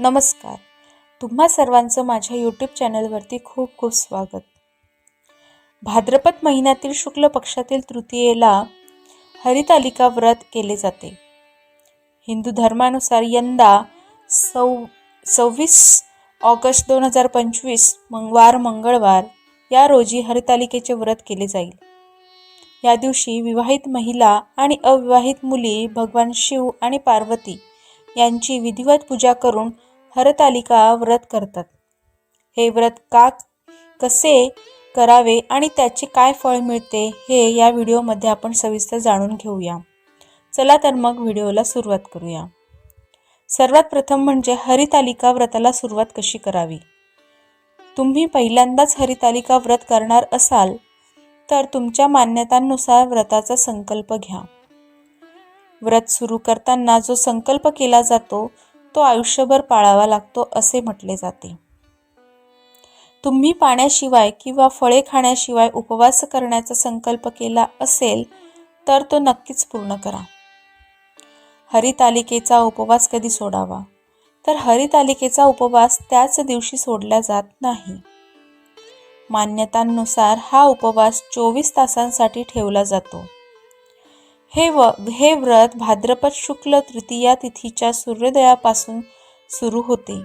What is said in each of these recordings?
नमस्कार. तुम्हा सर्वांचं माझ्या यूट्यूब चॅनलवरती खूप खूप स्वागत. भाद्रपद महिन्यातील शुक्ल पक्षातील तृतीयेला हरितालिका व्रत केले जाते. हिंदू धर्मानुसार यंदा सौ सव्वीस ऑगस्ट दोन हजार पंचवीस मंगवार मंगळवार या रोजी हरितालिकेचे व्रत केले जाईल. या दिवशी विवाहित महिला आणि अविवाहित मुली भगवान शिव आणि पार्वती यांची विधिवत पूजा करून हरतालिका व्रत करतात. हे व्रत का कसे करावे आणि त्याचे काय फळ मिळते हे या व्हिडिओमध्ये आपण सविस्तर जाणून घेऊया. चला तर मग व्हिडिओला सुरुवात करूया. सर्वात प्रथम म्हणजे हरितालिका व्रताला सुरुवात कशी करावी? तुम्ही पहिल्यांदाच हरितालिका व्रत करणार असाल तर तुमच्या मान्यतांनुसार व्रताचा संकल्प घ्या. व्रत सुरू करताना जो संकल्प केला जातो तो आयुष्यभर पाळावा लागतो असे म्हटले जाते. तुम्ही पाण्याशिवाय किंवा फळे खाण्याशिवाय उपवास करण्याचा संकल्प केला असेल तर तो नक्कीच पूर्ण करा. हरितालिकेचा उपवास कधी सोडावा? तर हरितालिकेचा उपवास त्याच दिवशी सोडला जात नाही. मान्यतांनुसार हा उपवास चोवीस तासांसाठी ठेवला जातो. हे व हे व्रत भाद्रपद शुक्ल तृतीया तिथीच्या सूर्योदयापासून सुरू होते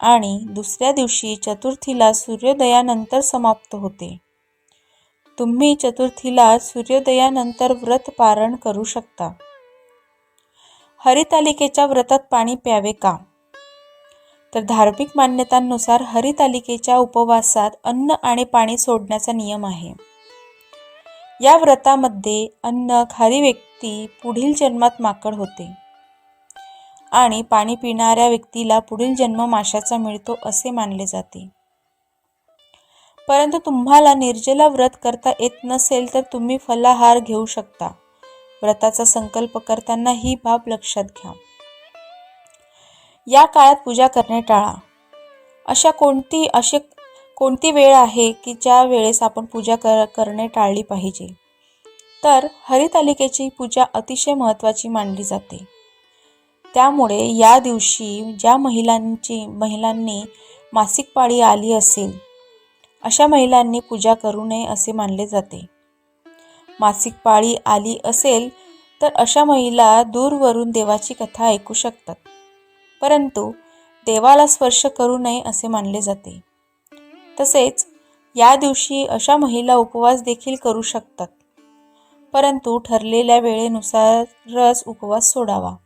आणि दुसऱ्या दिवशी चतुर्थीला सूर्योदयानंतर समाप्त होते. तुम्ही चतुर्थीला सूर्योदयानंतर व्रत पारण करू शकता. हरितालिकेच्या व्रतात पाणी प्यावे का? तर धार्मिक मान्यतांनुसार हरितालिकेच्या उपवासात अन्न आणि पाणी सोडण्याचा नियम आहे. या व्रतामध्ये अन्न खारी व्यक्ती पुढील जन्मात माकड होते. आणि पाणी पिणाऱ्या व्यक्तीला पुढील जन्म माशाचा मिळतो असे मानले जाते. परंतु तुम्हाला निर्जला व्रत करता येत नसेल तर तुम्ही फलाहार घेऊ शकता. व्रताचा संकल्प करताना ही बाब लक्षात घ्या. या काळात पूजा करणे टाळा. अशा कोणती असे कोणती वेळ आहे की ज्या वेळेस आपण पूजा कर करणे टाळली पाहिजे? तर हरितालिकेची पूजा अतिशय महत्त्वाची मानली जाते. त्यामुळे या दिवशी ज्या महिलांची महिलांनी मासिक पाळी आली असेल अशा महिलांनी पूजा करू नये असे मानले जाते. मासिक पाळी आली असेल तर अशा महिला दूरवरून देवाची कथा ऐकू शकतात. परंतु देवाला स्पर्श करू नये असे मानले जाते. तसेच या दिवशी अशा महिला उपवास देखील करू शकतात. परंतु ठरलेल्या वेळेनुसारच उपवास सोडावा.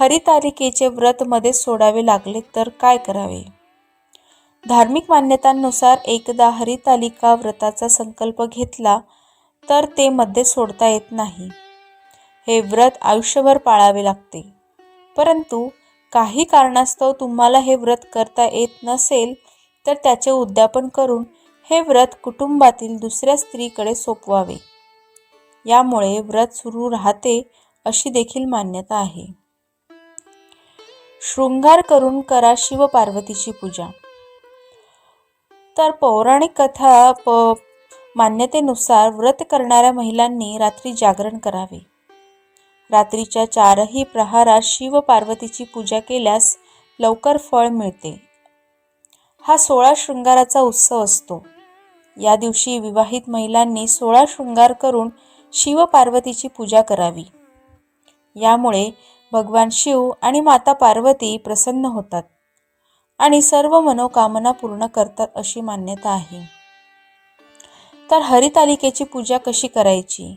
हरितालिकेचे व्रत मध्ये सोडावे लागले तर काय करावे? धार्मिक मान्यतांनुसार एकदा हरितालिका व्रताचा संकल्प घेतला तर ते मध्ये सोडता येत नाही. हे व्रत आयुष्यभर पाळावे लागते. परंतु काही कारणास्तव तुम्हाला हे व्रत करता येत नसेल तर त्याचे उद्यापन करून हे व्रत कुटुंबातील दुसऱ्या स्त्रीकडे सोपवावे. यामुळे व्रत सुरू राहते अशी देखील मान्यता आहे. शृंगार करून करा शिव पार्वतीची पूजा. तर पौराणिक कथा प मान्यतेनुसार व्रत करणाऱ्या महिलांनी रात्री जागरण करावे. रात्रीच्या चारही प्रहारात शिव पार्वतीची पूजा केल्यास लवकर फळ मिळते. हा सोळा शृंगाराचा उत्सव असतो. या दिवशी विवाहित महिलांनी सोळा शृंगार करून शिव पार्वतीची पूजा करावी. यामुळे भगवान शिव आणि माता पार्वती प्रसन्न होतात आणि सर्व मनोकामना पूर्ण करतात अशी मान्यता आहे. तर हरितालिकेची पूजा कशी करायची?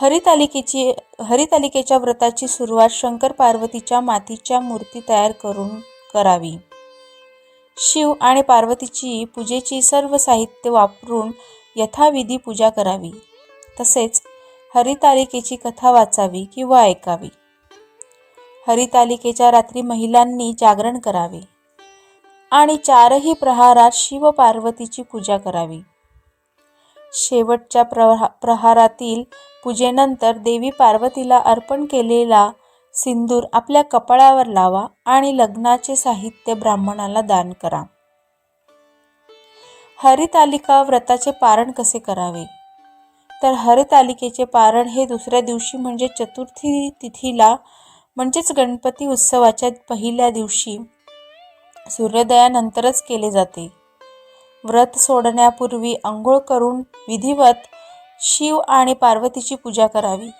हरितालिकेची हरितालिकेच्या व्रताची सुरुवात शंकर पार्वतीच्या मातीच्या मूर्ती तयार करून करावी. शिव आणि पार्वतीची पूजेची सर्व साहित्य वापरून यथाविधी पूजा करावी. तसेच हरितालिकेची कथा वाचावी किंवा ऐकावी. हरितालिकेच्या रात्री महिलांनी जागरण करावे आणि चारही प्रहारात शिव पार्वतीची पूजा करावी. शेवटच्या प्रहा प्रहारातील पूजेनंतर देवी पार्वतीला अर्पण केलेला सिंदूर आपल्या कपाळावर लावा आणि लग्नाचे साहित्य ब्राह्मणाला दान करा. हरितालिका व्रताचे पारण कसे करावे? तर हरितालिकेचे पारण हे दुसऱ्या दिवशी म्हणजे चतुर्थी तिथीला म्हणजेच गणपती उत्सवाच्या पहिल्या दिवशी सूर्योदयानंतरच केले जाते. व्रत सोडण्यापूर्वी आंघोळ करून विधिवत शिव आणि पार्वतीची पूजा करावी.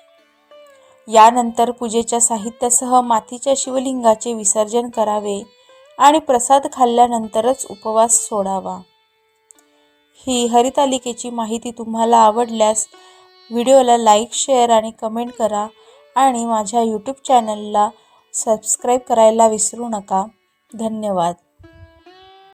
यानंतर पूजेच्या साहित्यासह मातीच्या शिवलिंगाचे विसर्जन करावे आणि प्रसाद खाल्ल्यानंतरच उपवास सोडावा. ही हरितालिकेची माहिती तुम्हाला आवडल्यास व्हिडिओला लाईक शेअर आणि कमेंट करा आणि माझ्या यूट्यूब चॅनलला सबस्क्राईब करायला विसरू नका. धन्यवाद.